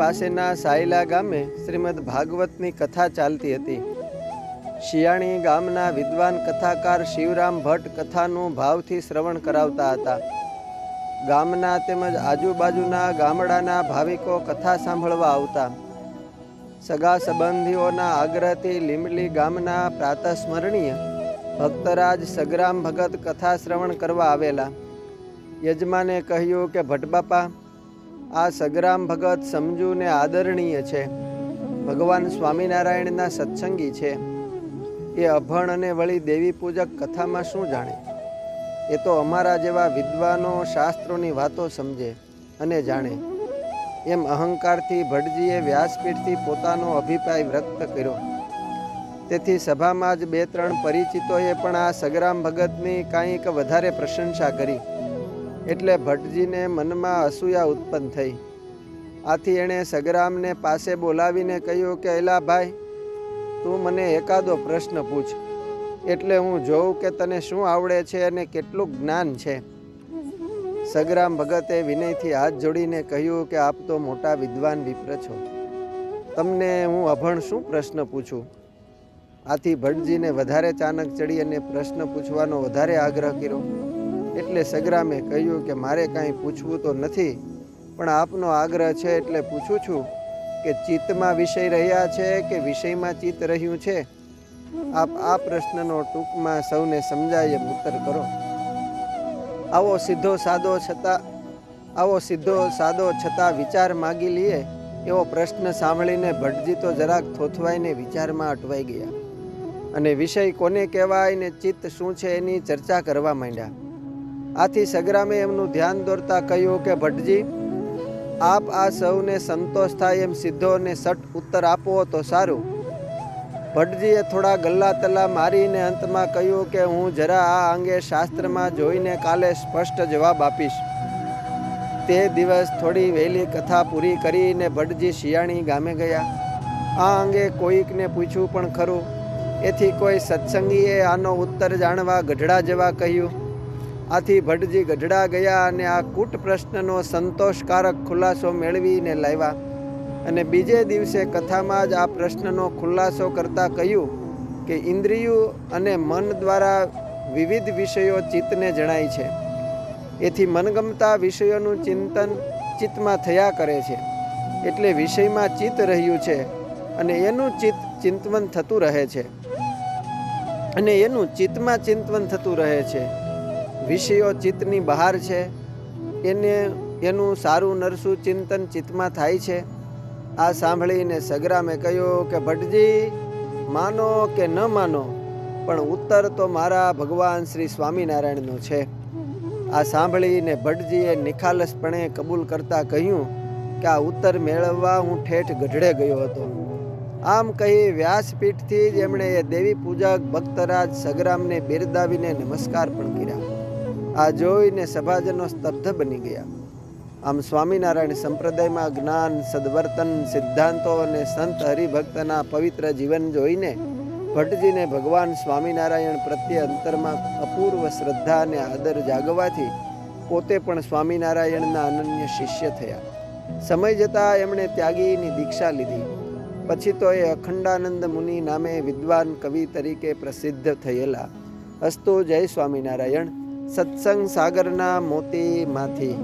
પાસેના સાયલા ગામે શ્રીમદ ભાગવતની કથા ચાલતી હતી. શિયાણી ગામના વિદ્વાન કથાકાર શિવરામ ભટ્ટ કથાનું ભાવથી શ્રવણ કરાવતા હતા. ગામના તેમજ આજુબાજુના ગામડાના ભાવિકો કથા સાંભળવા આવતા. સગા સંબંધીઓના આગ્રહથી લીંબડી ગામના પ્રાતસ્મરણીય ભક્તરાજ સગરામ ભગત કથા શ્રવણ કરવા આવેલા. યજમાને કહ્યું કે ભટ્ટબાપા આ સગરામ ભગત સમજુને આદરણીય છે. ભગવાન સ્વામિનારાયણના સત્સંગી છે. એ અભણ અને વળી દેવી પૂજક કથામાં શું જાણે? એ તો અમારા જેવા વિદ્વાનો શાસ્ત્રોની વાતો સમજે અને જાણે. એમ અહંકારથી ભટજીએ વ્યાસપીઠથી પોતાનો અભિપ્રાય વ્યક્ત કર્યો. તેથી સભામાં જ બે ત્રણ પરિચિતોએ પણ આ સગરામ ભગતની કાંઈક વધારે પ્રશંસા કરી. એટલે ભટ્ટજીને મનમાં અસૂયા ઉત્પન્ન થઈ. આથી એણે સગરામને પાસે બોલાવીને કહ્યું કે, એલા ભાઈ, તું મને એકાદો પ્રશ્ન પૂછ. એટલે હું જોઉં કે તને શું આવડે છે અને કેટલું જ્ઞાન છે. સગરામ ભગતે વિનયથી હાથ જોડીને કહ્યું કે, આપ તો મોટા વિદ્વાન વિપ્ર છો. તમને હું અભણ શું પ્રશ્ન પૂછું? આથી ભટ્ટજીને વધારે ચાનક ચડી અને પ્રશ્ન પૂછવાનો વધારે આગ્રહ કર્યો. એટલે સગરામે કહ્યું કે મારે કાંઈ પૂછવું તો નથી, પણ આપનો આગ્રહ છે એટલે પૂછું છું કે ચિત્તમાં વિષય રહ્યા છે કે વિષયમાં ચિત્ત રહ્યું છે? આપ આ પ્રશ્નનો ટૂંકમાં સૌને સમજાય એમ ઉત્તર કરો. આવો સીધો સાદો છતાં, આવો સીધો સાદો છતાં વિચાર માગી લઈએ એવો પ્રશ્ન સાંભળીને ભટજી તો જરાક થોથવાઈને વિચારમાં અટવાઈ ગયા. અને વિષય કોને કહેવાય ને ચિત્ત શું છે એની ચર્ચા કરવા માંડ્યા. આથી સગ્રામે એમનું ધ્યાન દોરતા કહ્યું કે, ભટ્ટજી, આપ આ સૌને સંતોષ થાય એમ સીધો અને સટ ઉત્તર આપો તો સારું. ભટ્ટજીએ થોડા ગલ્લા તલ્લા મારીને અંતમાં કહ્યું કે, હું જરા આ અંગે શાસ્ત્રમાં જોઈને કાલે સ્પષ્ટ જવાબ આપીશ. તે દિવસ થોડી વહેલી કથા પૂરી કરીને ભટ્ટજી શિયાણી ગામે ગયા. આ અંગે કોઈકને પૂછ્યું પણ ખરું. એથી કોઈ સત્સંગીએ આનો ઉત્તર જાણવા ગઢડા જવા કહ્યું. આથી ભટ્ટજી ગઢડા ગયા અને આ કૂટ પ્રશ્નનો સંતોષકારક ખુલાસો મેળવીને લાવ્યા. અને બીજે દિવસે કથામાં જ આ પ્રશ્નનો ખુલાસો કરતાં કહ્યું કે ઇન્દ્રિયો અને મન દ્વારા વિવિધ વિષયો ચિત્તને જણાય છે. એથી મનગમતા વિષયોનું ચિંતન ચિત્તમાં થયા કરે છે. એટલે વિષયમાં ચિત્ત રહ્યું છે અને એનું ચિત્ત ચિંતવન થતું રહે છે. અને એનું ચિત્તમાં ચિંતવન થતું રહે છે. વિષયો ચિત્તની બહાર છે. એને, એનું સારું નરસું ચિંતન ચિત્તમાં થાય છે. આ સાંભળીને સગરામે કહ્યું કે, ભટ્ટજી, માનો કે ન માનો, પણ ઉત્તર તો મારા ભગવાન શ્રી સ્વામિનારાયણનો છે. આ સાંભળીને ભટ્ટજીએ નિખાલસપણે કબૂલ કરતાં કહ્યું કે, આ ઉત્તર મેળવવા હું ઠેઠ ગઢડે ગયો હતો. આમ કહી વ્યાસપીઠથી જ એમણે એ દેવી પૂજક ભક્તરાજ સગરામને બિરદાવીને નમસ્કાર પણ કર્યા. આ જોઈને સભાજનો સ્તબ્ધ બની ગયા. આમ સ્વામિનારાયણ સંપ્રદાયમાં જ્ઞાન, સદવર્તન, સિદ્ધાંતો અને સંત હરિભક્તના પવિત્ર જીવન જોઈને ભટ્ટજીને ભગવાન સ્વામિનારાયણ પ્રત્યે અંતરમાં અપૂર્વ શ્રદ્ધા અને આદર જાગવાથી પોતે પણ સ્વામિનારાયણના અનન્ય શિષ્ય થયા. સમય જતાં એમણે ત્યાગીની દીક્ષા લીધી. પછી તો એ અખંડાનંદ મુનિ નામે વિદ્વાન કવિ તરીકે પ્રસિદ્ધ થયેલા. અસ્તુ જય સ્વામિનારાયણ. સત્સંગ સાગરના મોતીમાંથી.